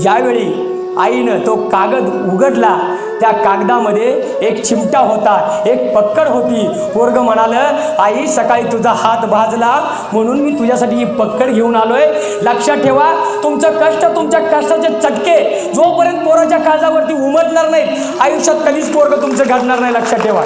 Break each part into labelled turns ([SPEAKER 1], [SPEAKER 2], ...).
[SPEAKER 1] ज्यावेळी आईनं तो कागद उघडला त्या कागदामध्ये एक चिमटा होता एक पक्कड होती. पोरग म्हणालं आई सकाळी तुझा हात भाजला म्हणून मी तुझ्यासाठी ही पक्कड घेऊन आलोय. लक्षात ठेवा तुमचं कष्ट तुमच्या कष्टाचे चटके. जोपर्यंत पोराच्या काळजावरती उमटणार नाहीत आयुष्यात कधीच पोरग तुमचं घडणार नाही लक्षात ठेवा.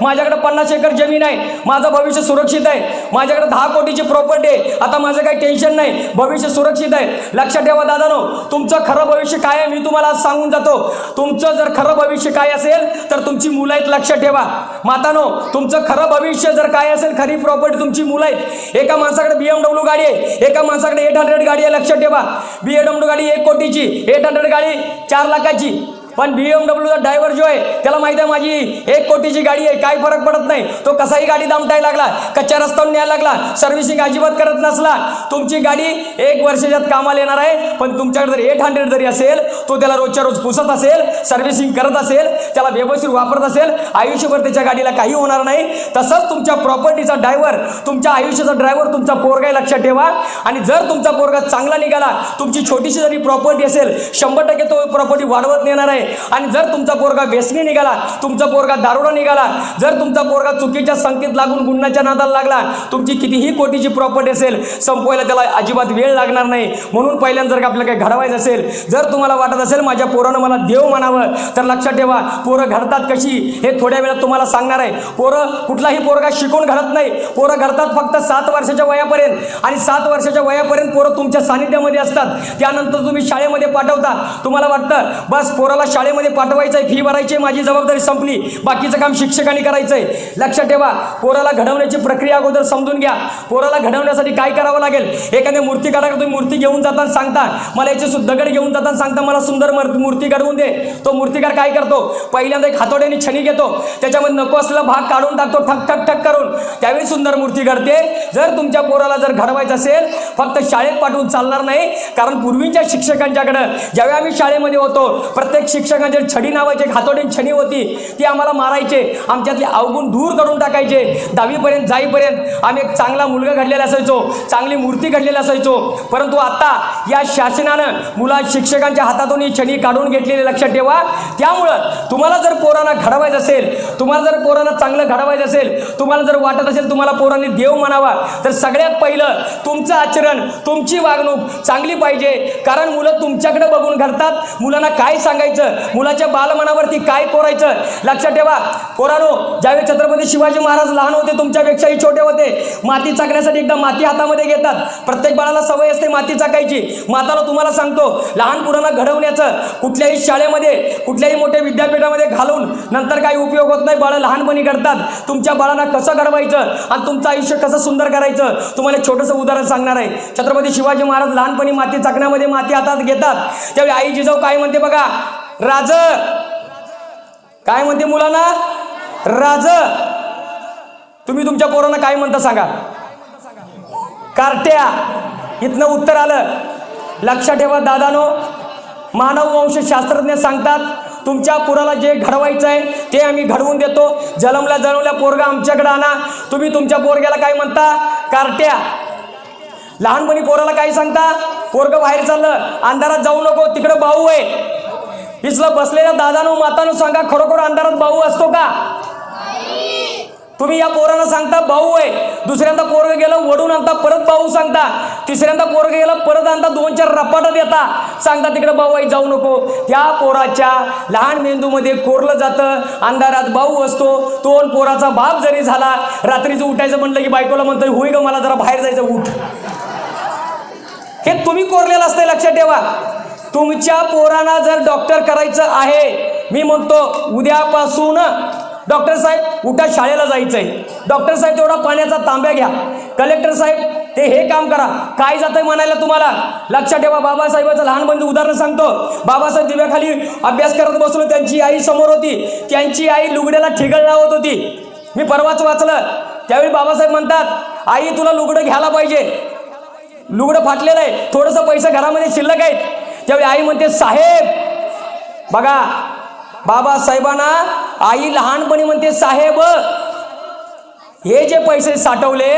[SPEAKER 1] माझ्याकडे पन्नास एकर जमीन आहे. माझं भविष्य सुरक्षित आहे. माझ्याकडे दहा कोटीची प्रॉपर्टी आहे. आता माझं काही टेन्शन नाही. भविष्य सुरक्षित आहे. लक्षात ठेवा दादानो तुमचं खरं भविष्य काय आहे मी तुम्हाला आज सांगून जातो. तुमचं जर खरं भविष्य काय असेल तर तुमची मुलं आहेत लक्षात ठेवा. मातानो तुमचं खरं भविष्य जर काय असेल खरी प्रॉपर्टी तुमची मुलं आहेत. एका माणसाकडे बीएमडब्ल्यू गाडी आहे. एका माणसाकडे एट हंड्रेड गाडी आहे लक्षात ठेवा. बीएमडब्ल्यू गाडी एक कोटीची एट हंड्रेड गाडी चार लाखाची. पण बीएमडब्ल्यूचा ड्रायव्हर जो आहे त्याला माहिती आहे माझी एक कोटीची गाडी आहे काय फरक पडत नाही. तो कसाही गाडी दामटायला लागला कच्च्या रस्त्यावर न्यायला लागला सर्व्हिसिंग अजिबात करत नसला. तुमची गाडी एक वर्षाच्यात कामाला येणार आहे पण तुमच्याकडे जर एट हंड्रेड जरी असेल तो त्याला रोजच्या रोज पुसत असेल सर्व्हिसिंग करत असेल त्याला व्यवस्थित वापरत असेल आयुष्यभर त्याच्या गाडीला काही होणार नाही. तसंच तुमच्या प्रॉपर्टीचा ड्रायव्हर तुमच्या आयुष्याचा ड्रायव्हर तुमचा पोरगाही लक्षात ठेवा. आणि जर तुमचा पोरगा चांगला निघाला तुमची छोटीशी जरी प्रॉपर्टी असेल शंभर टक्के तो प्रॉपर्टी वाढवत नेणार आहे. आणि जर तुमचा पोरगा व्यसनी निघाला तुमचा पोरगा दारुडा निघाला जर तुमचा पोरगा चुकीच्या संकेत लागून गुन्ह्याच्या नादाला लागला तुमची कितीही कोटीची प्रॉपर्टी असेल संपवायला त्याला अजिबात वेळ लागणार नाही. म्हणून पहिल्यांदा जर का आपल्याला काही घडवायचं असेल जर तुम्हाला वाटत असेल माझ्या पोरानं मला देव म्हणावं तर लक्षात ठेवा पोरं घडतात कशी? हे थोड्या वेळात तुम्हाला सांगणार आहे. पोरं कुठलाही पोरगा शिकून घडत नाही. पोरं घडतात फक्त सात वर्षाच्या वयापर्यंत. आणि सात वर्षाच्या वयापर्यंत पोरं तुमच्या सानिध्यामध्ये असतात. त्यानंतर तुम्ही शाळेमध्ये पाठवता. तुम्हाला वाटतं बस पोराला शाळेमध्ये पाठवायचं आहे फी भरायची आहे माझी जबाबदारी संपली. बाकीचं काम शिक्षकांनी करायचं आहे लक्षात ठेवा पोराला घडवण्याची प्रक्रिया अगोदर समजून घ्या. पोराला घडवण्यासाठी काय करावं लागेल? एखाद्या मूर्तीकाराकडे तुम्ही मूर्ती घेऊन जाताना सांगता मला याची दगड घेऊन जाताना सांगता मला सुंदर मूर्ती घडवून दे. तो मूर्तिकार काय करतो? पहिल्यांदा एक हातोड्याने छणी घेतो. त्याच्यामध्ये नको असलेला भाग काढून टाकतो ठक ठक ठक करून. त्यावेळी सुंदर मूर्ती घडते. जर तुमच्या पोराला जर घडवायचं असेल फक्त शाळेत पाठवून चालणार नाही. कारण पूर्वीच्या शिक्षकांच्याकडं ज्यावेळी आम्ही शाळेमध्ये होतो प्रत्येक शिक्षकांचे छडी नावायचे हातोडीन छडी होती ती आम्हाला मारायचे. आमच्यातले अवगुण दूर करून टाकायचे. दहावीपर्यंत जाईपर्यंत आम्ही एक चांगला मुलगा घडलेला असायचो चांगली मूर्ती घडलेली असायचो. परंतु आता या शासनानं मुला शिक्षकांच्या हातातून ही छडी काढून घेतलेली लक्षात ठेवा. त्यामुळं तुम्हाला जर पोरांना घडवायचं असेल तुम्हाला जर पोरांना चांगलं घडवायचं असेल तुम्हाला जर वाटत असेल तुम्हाला पोरांनी देव म्हणावा तर सगळ्यात पहिलं तुमचं आचरण तुमची वागणूक चांगली पाहिजे. कारण मुलं तुमच्याकडे बघून घडतात. मुलांना काय सांगायचं? मुलाच्या बालमनावरती काय कोरायचं? लक्षात ठेवा. कोरानो ज्यावेळी छत्रपती शिवाजी महाराज लहान होते तुमच्यापेक्षाही छोटे होते. माती चाकण्यासाठी एकदा माती हातामध्ये घेतात. प्रत्येक बाळाला सवय असते माती चाकायची. माताला तुम्हाला सांगतो लहान मुलांना घडवण्याचं कुठल्याही शाळेमध्ये कुठल्याही मोठ्या विद्यापीठामध्ये घालून नंतर काही उपयोग होत नाही. बाळं लहानपणी घडतात. तुमच्या बाळांना कसं घडवायचं आणि तुमचं आयुष्य कसं सुंदर करायचं तुम्हाला एक छोटंसं उदाहरण सांगणार आहे. छत्रपती शिवाजी महाराज लहानपणी माती चाकण्यामध्ये माती हातात घेतात. त्यावेळी आई जिजाऊ काय म्हणते बघा? राज. काय म्हणते मुलांना? राज. तुम्ही तुमच्या पोरांना काय म्हणता सांगा? कार्ट्या. इथनं उत्तर आलं. लक्षात ठेवा दादानो. मानववंशशास्त्रज्ञ सांगतात तुमच्या पुराला जे घडवायचं आहे ते आम्ही घडवून देतो. जलमल्या जळवल्या पोरगा आमच्याकडे आणा. तुम्ही तुमच्या पोरग्याला काय म्हणता? कार्ट्या. लहानपणी पोराला काय सांगता? पोरग बाहेर चाललं. अंधारात जाऊ नको. तिकडं भाऊ आहे. इथलं बसलेल्या दादानो मातानो सांगा खरोखर अंधारात भाऊ असतो का? तुम्ही या पोरांना सांगता भाऊ आहे. दुसऱ्यांदा पोरग गेलं वडून आणता परत भाऊ सांगता. तिसऱ्यांदा पोरग गेलं परत आणता दोन चार रपाटत येता सांगता तिकडे भाऊ आई जाऊ नको. त्या पोराच्या लहान मेंदूमध्ये कोरलं जातं अंधारात भाऊ असतो. तोन पोराचा बाप जरी झाला रात्रीचं उठायचं म्हणलं की बायकोला म्हणतोय होई ग मला जरा बाहेर जायचं उठ. हे तुम्ही कोरलेलं असतंय लक्षात ठेवा. तुमच्या पोरांना जर डॉक्टर करायचं आहे मी म्हणतो उद्यापासून डॉक्टर साहेब उठा शाळेला जायचंय. डॉक्टर साहेब तेवढा पाण्याचा तांब्या घ्या. कलेक्टर साहेब ते हे काम करा. काय जातंय म्हणायला तुम्हाला? लक्षात ठेवा बाबासाहेबाचं लहानपणी उदाहरण सांगतो. बाबासाहेब दिव्याखाली अभ्यास करत बसलो त्यांची आई समोर होती. त्यांची आई लुगड्याला ठिगळ लावत होती. मी परवाच वाचलं. त्यावेळी बाबासाहेब म्हणतात आई तुला लुगडं घ्यायला पाहिजे. लुगडं फाटलेलं आहे. थोडंसं पैसे घरामध्ये शिल्लक आहेत. त्यावेळी आई म्हणते साहेब बघा बाबासाहेबांना आई लहानपणी म्हणते साहेब हे जे पैसे साठवले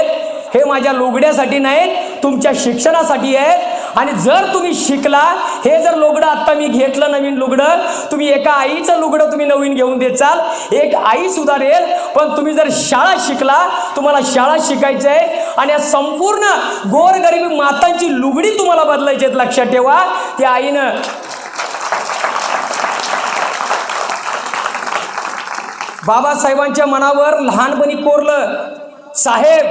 [SPEAKER 1] हे माझ्या लुगड्यासाठी नाहीत तुमच्या शिक्षणासाठी आहेत आणि जर तुम्ही शिकला हे जर लुगडं आत्ता मी घेतलं नवीन लुगडं तुम्ही एका आईचं लुगडं तुम्ही नवीन घेऊन देचाल एक आई सुधारेल पण तुम्ही जर शाळा शिकला तुम्हाला शाळा शिकायचं आहे. आणि या संपूर्ण गोरगरीब मातांची लुगडी तुम्हाला बदलायची आहेत लक्षात ठेवा. त्या आईनं बाबासाहेबांच्या मनावर लहानपणी कोरलं. साहेब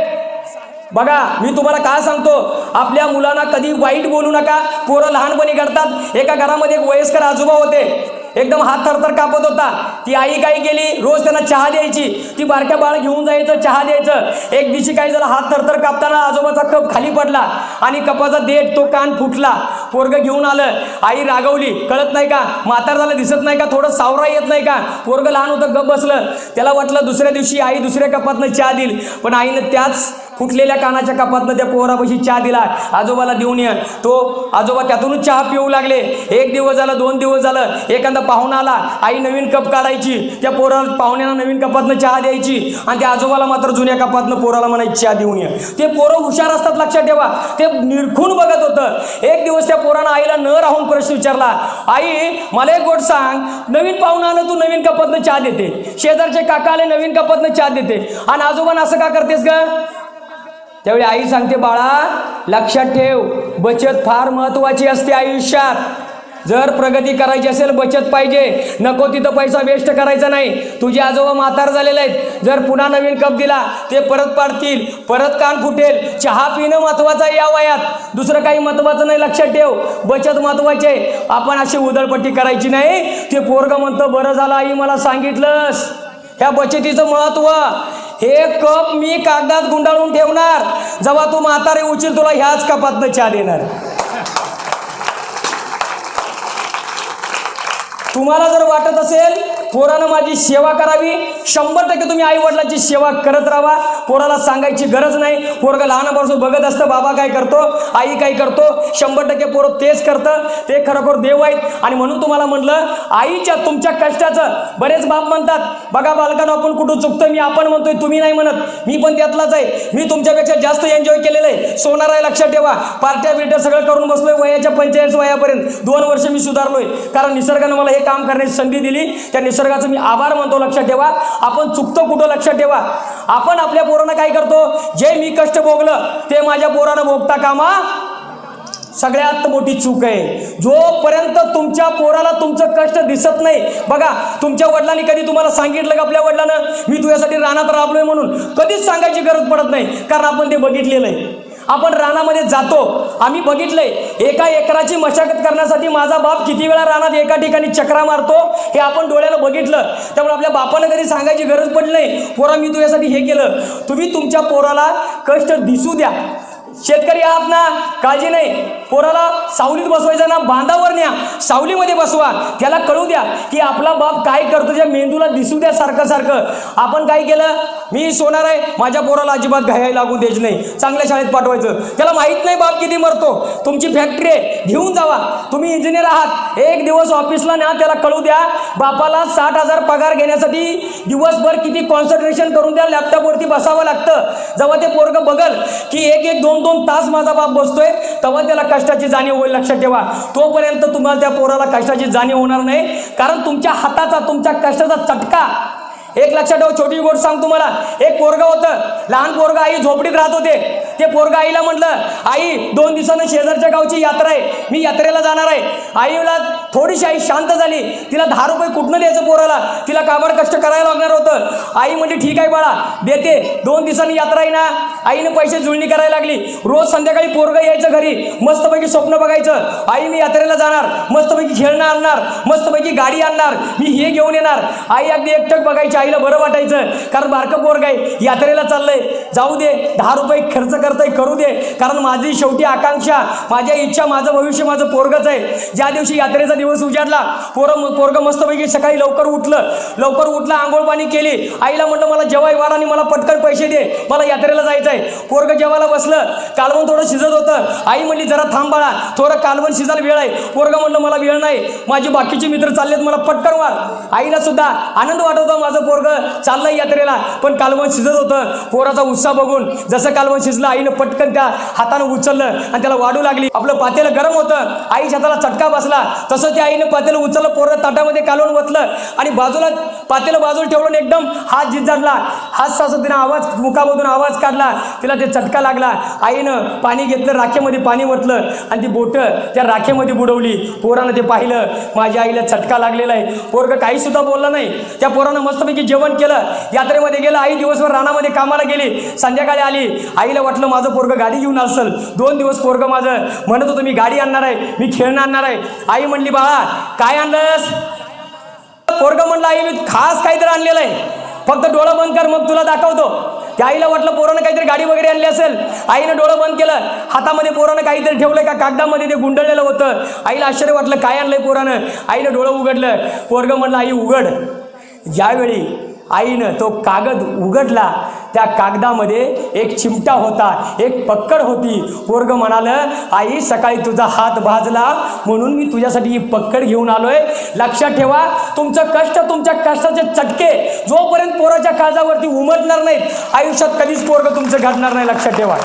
[SPEAKER 1] बघा मी तुम्हाला काय सांगतो? आपल्या मुलांना कधी वाईट बोलू नका. पोरं लहानपणी घडतात. एका घरामध्ये एक वयस्कर आजोबा होते. एकदम हात थरथर कापत होता. ती आई काय केली? रोज त्यांना चहा द्यायची. ती बारक्या बाळ घेऊन जायचं चहा द्यायचं. एक दिवशी काय झालं हात थरथर कापताना आजोबाचा कप खाली पडला आणि कपाचा देठ तो कान फुटला. पोरगं घेऊन आलं. आई रागवली. कळत नाही का? म्हातार झालं दिसत नाही का? थोडं सावरा येत नाही का? पोरग लहान होतं गप बसलं. त्याला वाटलं दुसऱ्या दिवशी आई दुसऱ्या कपातनं चहा देईल. पण आईनं त्याच फुटलेल्या कानाच्या कपातनं त्या पोहरापाशी चहा दिला. आजोबाला देऊन ये. तो आजोबा त्यातूनच चहा पिऊ लागले. एक दिवस झालं दोन दिवस झालं. एखादा पाहुणा आला. आई नवीन कप काढायची. त्या पोरा पाहुण्याला नवीन कपातनं चहा द्यायची. आणि त्या आजोबाला मात्र जुन्या कपातनं पोराला म्हणायची चहा देऊन ये. ते पोरं हुशार असतात लक्षात ठेवा. ते निरखून बघत होतं. एक दिवस त्या पोरानं आईला न राहून प्रश्न विचारला आई मला एक गोट सांग. नवीन पाहुणा आलं तू नवीन कपातनं चहा देते. शेजारचे काका आले नवीन कपातनं चहा देते. आणि आजोबानं असं का करतेस ग? त्यावेळी आई सांगते बाळा लक्षात ठेव बचत फार महत्वाची असते आयुष्यात. जर प्रगती करायची असेल बचत पाहिजे. नको तिथं पैसा वेस्ट करायचा नाही. तुझे आजोबा म्हातार झालेले आहेत. जर पुन्हा नवीन कप दिला ते परत पाडतील. परत कान फुटेल. चहा पिणं महत्वाचं आहे या वयात. दुसरं काही महत्वाचं नाही लक्षात ठेव. बचत महत्वाची आहे. आपण अशी उदळपट्टी करायची नाही. ते पोरगं म्हणतं बरं झालं आई मला सांगितलंस. ह्या बचतीचं महत्त्व. हे कप मी कागदात गुंडाळून ठेवणार. जेव्हा तू म्हातारे उचल तुला ह्याच कपातनं चहा देणार. तुम्हाला जर वाटत असेल पोरानं माझी सेवा करावी. शंभर टक्के तुम्ही आई वडिलांची सेवा करत राहा. पोराला सांगायची गरज नाही. पोरगं लहानापासून बघत असतं बाबा काय करतो आई काय करतो. शंभर टक्के पोरं तेच करतं. ते खरोखर देव आहेत. आणि म्हणून तुम्हाला म्हटलं आईच्या तुमच्या कष्टाचं बरेच बाप म्हणतात बघा बालकांना आपण कुठं चुकतो मी आपण म्हणतोय तुम्ही नाही म्हणत. मी पण त्यातलाच आहे. मी तुमच्यापेक्षा जास्त एन्जॉय केलेलं आहे. सोनार आहे लक्षात ठेवा. पार्ट्या बिर्ट्या सगळं करून बसलोय वयाच्या पंचेचाळीस वयापर्यंत. दोन वर्ष मी सुधारलोय. कारण निसर्गानं मला हे काम करण्याची संधी दिली. त्या निसर्गाचं मी आभार मानतो लक्षात ठेवा. आपण चुकतो कुठं लक्षात ठेवा? आपण आपल्या पोरांना काय करतो? जे मी कष्ट भोगलं ते माझ्या पोरानं भोगता कामा? सगळ्यात मोठी चूक आहे. जोपर्यंत तुमच्या पोराला तुमचं कष्ट दिसत नाही बघा तुमच्या वडिलांनी कधी तुम्हाला सांगितलं का आपल्या वडिलांना? मी तुझ्यासाठी रानात राबलोय म्हणून. कधीच सांगायची गरज पडत नाही कारण आपण ते बघितलेलं आहे. आपण रानामध्ये जातो. आम्ही बघितलंय एका एकराची मशागत करण्यासाठी माझा बाप किती वेळा रानात एका ठिकाणी चक्रा मारतो हे आपण डोळ्याला बघितलं. त्यामुळे आपल्या बापानं कधी सांगायची गरज पडली नाही. पोरा मी तुझ्यासाठी हे केलं. तुम्ही तुमच्या पोराला कष्ट दिसू द्या. शेतकरी आहात ना? काळजी नाही. पोराला सावलीत बसवायचं ना बांधावर न्या. सावलीमध्ये बसवा. त्याला कळू द्या की आपला बाप काय करतो त्या मेंदूला दिसू द्या सारखं सारखं. आपण काय केलं? मी सोनार आहे. माझ्या पोराला अजिबात घ्यायला लागू द्यायची नाही. चांगल्या शाळेत पाठवायचं. त्याला माहीत नाही बाप किती मरतो. तुमची फॅक्टरी आहे. घेऊन जावा. तुम्ही इंजिनियर आहात. एक दिवस ऑफिसला न्या. त्याला कळू द्या. बापाला साठ हजार पगार घेण्यासाठी दिवसभर किती कॉन्सन्ट्रेशन करून त्या लॅपटॉपवरती बसावं लागतं. जेव्हा ते पोरग बघल की एक एक दोन दोन तास माझा बाप बसतोय तेव्हा त्याला कष्टाची जाणीव होईल लक्षात ठेवा. तोपर्यंत तुम्हाला त्या पोराला कष्टाची जाणीव होणार नाही. कारण तुमच्या हाताचा तुमच्या कष्टाचा चटका. एक लक्षात ठेवा छोटी गोष्ट सांग तुम्हाला. एक पोरग होतं. लहान पोरग आई झोपडीत राहत होते. ते पोरग आईला म्हटलं आई दोन दिवसानं शेजारच्या गावची यात्रा आहे. मी यात्रेला जाणार आहे. आईला थोडीशी आई शांत झाली. तिला दहा रुपये कुठनं द्यायचं पोराला? तिला कामावर कष्ट करायला लागणार होतं. आई म्हणजे ठीक आहे बाळा देते. दोन दिवसांनी यात्रा आहे ना. आईने पैसे जुळणी करायला लागली. रोज संध्याकाळी पोरग यायचं घरी. मस्तपैकी स्वप्न बघायचं. आई मी यात्रेला जाणार. मस्तपैकी खेळणं आणणार. मस्तपैकी गाडी आणणार. मी हे घेऊन येणार. आई अगदी एकटक बघायची आईला बरं वाटायचं. कारण बारकं पोरग आहे. यात्रेला चाललंय. जाऊ दे. दहा रुपये खर्च करताय करू दे. कारण माझी शेवटी आकांक्षा माझ्या इच्छा माझं भविष्य माझं पोरगच आहे. ज्या दिवशी यात्रेचा दिवस उजाडला. पोरं पोरगं मस्तपैकी सकाळी लवकर उठलं. लवकर उठलं आंघोळ पाणी केली. आईला म्हटलं मला जेवाय वाढ आणि मला पटकन पैसे दे. मला यात्रेला जायचं आहे पोरगं जेवायला बसलं. कालवण थोडं शिजत होतं. आई म्हणली जरा थांब बाळा. थोडं कालवण शिजायला वेळ आहे. पोरगं म्हणलं मला वेळ नाही. माझे बाकीचे मित्र चाललेत मला पटकन वाढ. आईला सुद्धा आनंद वाटत होता माझं पोरग चाललंय यात्रेला. पण कालवण शिजत होतं. पोराचा उत्साह बघून जसं कालवण शिजलं आईनं पटकन त्या हातानं उचललं आणि त्याला वाढू लागली. आपलं पातेलं गरम होतं. आईच्या हाताला चटका बसला. तसं त्या आईनं पातेलं उचललं पोरं ताटामध्ये कालवण वतलं आणि बाजूला पातेलं बाजूला ठेवून एकदम हात झिजाडला हात सासं तिनं आवाज मुखामधून आवाज काढला. तिला ते चटका लागला. आईनं पाणी घेतलं राखेमध्ये पाणी वतलं आणि ती बोटं त्या राखेमध्ये बुडवली. पोरानं ते पाहिलं माझ्या आईला चटका लागलेला आहे. पोरगं काहीसुद्धा बोललं नाही. त्या पोरानं मस्तपैकी जेवण केलं. यात्रेमध्ये गेलं आई दिवसभर रानामध्ये कामाला गेली. संध्याकाळी आली. आईला वाटलं माझं पोरगं गाडी घेऊन असेल दोन दिवस पोरगं माझं. म्हणत होतं मी गाडी आणणार आहे. मी खेळणं आणणार आहे. आई म्हणली बाळा काय आणलंस? पोरग म्हणलं आई मी खास काहीतरी आणलेलं आहे. फक्त डोळं बंद कर मग तुला दाखवतो. त्या आईला वाटलं पोरानं काहीतरी गाडी वगैरे आणली असेल. आईनं डोळं बंद केलं. हातामध्ये पोरानं काहीतरी ठेवलं का? कागदामध्ये ते गुंडळलेलं होतं. आईला आश्चर्य वाटलं काय आणलंय पोरानं? आईनं डोळं उघडलं. पोरगं म्हणलं आई उघड. ज्यावेळी आईनं तो कागद उघडला. त्या कागदामध्ये एक चिमटा होता एक पक्कड होती. पोरग म्हणालं आई सकाळी तुझा हात भाजला म्हणून मी तुझ्यासाठी ही पक्कड घेऊन आलोय. लक्षात ठेवा तुमचं कष्ट तुमच्या कष्टाचे चटके. जोपर्यंत पोराच्या काळजावरती उमटणार नाहीत आयुष्यात कधीच पोरग तुमचं घडणार नाही लक्षात ठेवा.